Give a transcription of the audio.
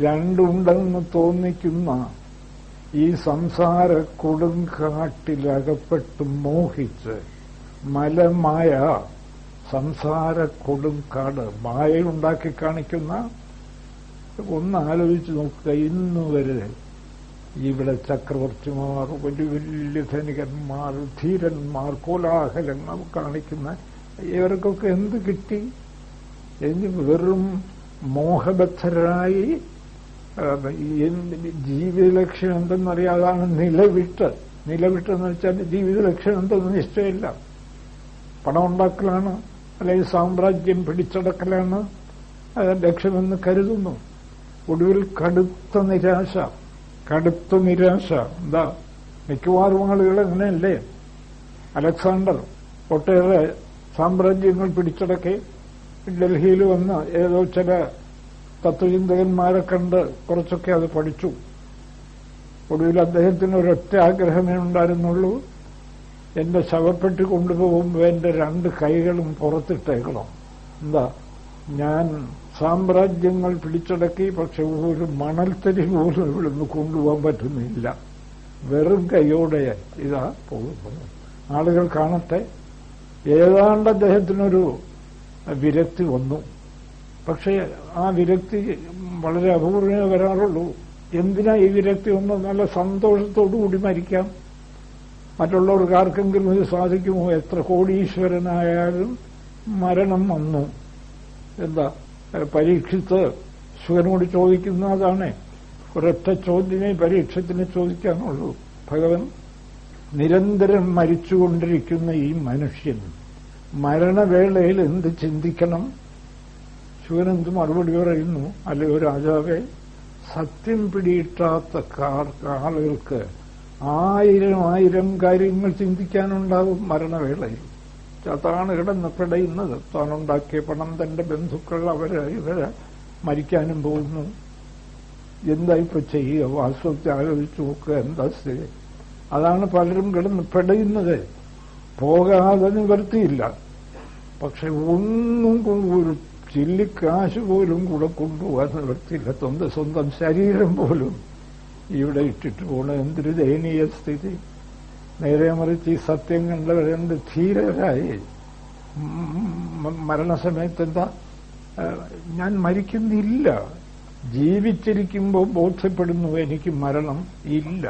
രണ്ടുണ്ടെന്ന് തോന്നിക്കുന്ന ഈ സംസാര കൊടുങ്കാട്ടിലകപ്പെട്ട് മോഹിച്ച് മലമായ സംസാര കൊടുങ്കാട് മായയുണ്ടാക്കി കാണിക്കുന്ന ഒന്ന് ആലോചിച്ച് നോക്കുക. ഇന്ന് വരെ ഇവിടെ ചക്രവർത്തിമാർ വലിയ വലിയ ധനികന്മാർ ധീരന്മാർ കോലാഹലങ്ങൾ കാണിക്കുന്ന ഇവർക്കൊക്കെ എന്ത് കിട്ടി? എന്ന് വെറും മോഹബദ്ധരായി ജീവിത ലക്ഷ്യം എന്തെന്നറിയാതാണ് നിലവിട്ട് നിലവിട്ടെന്ന് വെച്ചാൽ ജീവിത ലക്ഷ്യം എന്തെന്ന് നിശ്ചയമില്ല. പണം ഉണ്ടാക്കലാണ് അല്ലെങ്കിൽ സാമ്രാജ്യം പിടിച്ചടക്കലാണ് ലക്ഷ്യമെന്ന് കരുതുന്നു. ഒടുവിൽ കടുത്ത നിരാശ കടുത്ത നിരാശ. എന്താ? മിക്കവാറും ആളുകൾ അങ്ങനെയല്ലേ? അലക്സാണ്ടർ ഒട്ടേറെ സാമ്രാജ്യങ്ങൾ പിടിച്ചടക്കി ഡൽഹിയിൽ വന്ന് ഏതോ ചില തത്വചിന്തകന്മാരെ കണ്ട് കുറച്ചൊക്കെ അത് പഠിച്ചു. ഒടുവിൽ അദ്ദേഹത്തിന് ഒരൊറ്റ ആഗ്രഹമേ ഉണ്ടായിരുന്നുള്ളൂ. എന്റെ ശവപ്പെട്ടി കൊണ്ടുപോകുമ്പോൾ എന്റെ രണ്ട് കൈകളും പുറത്തിട്ടേക്കണം. എന്താ? ഞാൻ സാമ്രാജ്യങ്ങൾ പിടിച്ചടക്കി പക്ഷെ ഒരു മണൽത്തരി പോലും ഇവിടുന്ന് കൊണ്ടുപോകാൻ പറ്റുന്നില്ല. വെറും കൈയോടെ ഇതാ പോകുന്നത്. ആളുകൾ കാണട്ടെ. ഏതാണ്ട് അദ്ദേഹത്തിനൊരു വിരക്തി വന്നു. പക്ഷേ ആ വിരക്തി വളരെ അപൂർവമേ വരാറുള്ളൂ. എന്തിനാ ഈ വിരക്തി? ഒന്ന് നല്ല സന്തോഷത്തോടുകൂടി മരിക്കാം. മറ്റുള്ളവർക്ക് ആർക്കെങ്കിലും ഇത് സാധിക്കുമോ? എത്ര കോടീശ്വരനായാലും മരണം വന്നു. എന്താ? പരീക്ഷിച്ച് ശിവനോട് ചോദിക്കുന്ന അതാണ്. ഒരൊറ്റ ചോദ്യമേ പരീക്ഷത്തിന് ചോദിക്കാനുള്ളൂ. ഭഗവൻ നിരന്തരം മരിച്ചുകൊണ്ടിരിക്കുന്ന ഈ മനുഷ്യൻ മരണവേളയിൽ എന്ത് ചിന്തിക്കണം? ശിവനെന്ത് മറുപടി പറയുന്നു അല്ലെ ഒരു രാജാവെ സത്യം പിടിയിട്ടാത്ത ആളുകൾക്ക് ആയിരം ആയിരം കാര്യങ്ങൾ ചിന്തിക്കാനുണ്ടാവും മരണവേളയിൽ. അതാണ് കിടന്ന് പിടയുന്നത്. താനുണ്ടാക്കിയ പണം തന്റെ ബന്ധുക്കൾ അവർ ഇവർ മരിക്കാനും പോകുന്നു. എന്താ ഇപ്പൊ ചെയ്യുക? വാസ്തവത്തിൽ ആലോചിച്ച് നോക്കുക. എന്താ സ്ഥിതി? അതാണ് പലരും കിടന്ന് പിടയുന്നത്. പോകാതെ നിവർത്തിയില്ല. പക്ഷെ ഒന്നും ഒരു ചില്ലിക്കാശ് പോലും കൂടെ കൊണ്ടുപോകാൻ നിവർത്തില്ല സ്വന്തം സ്വന്തം ശരീരം പോലും ഇവിടെ ഇട്ടിട്ട് പോണ. എന്തൊരു ദയനീയ സ്ഥിതി. നേരെ മറിച്ച് ഈ സത്യം കണ്ടവരെന്ത് ധീരരായി. മരണസമയത്ത് എന്താ ഞാൻ മരിക്കുന്നില്ല. ജീവിച്ചിരിക്കുമ്പോൾ ബോധ്യപ്പെടുന്നു എനിക്ക് മരണം ഇല്ല.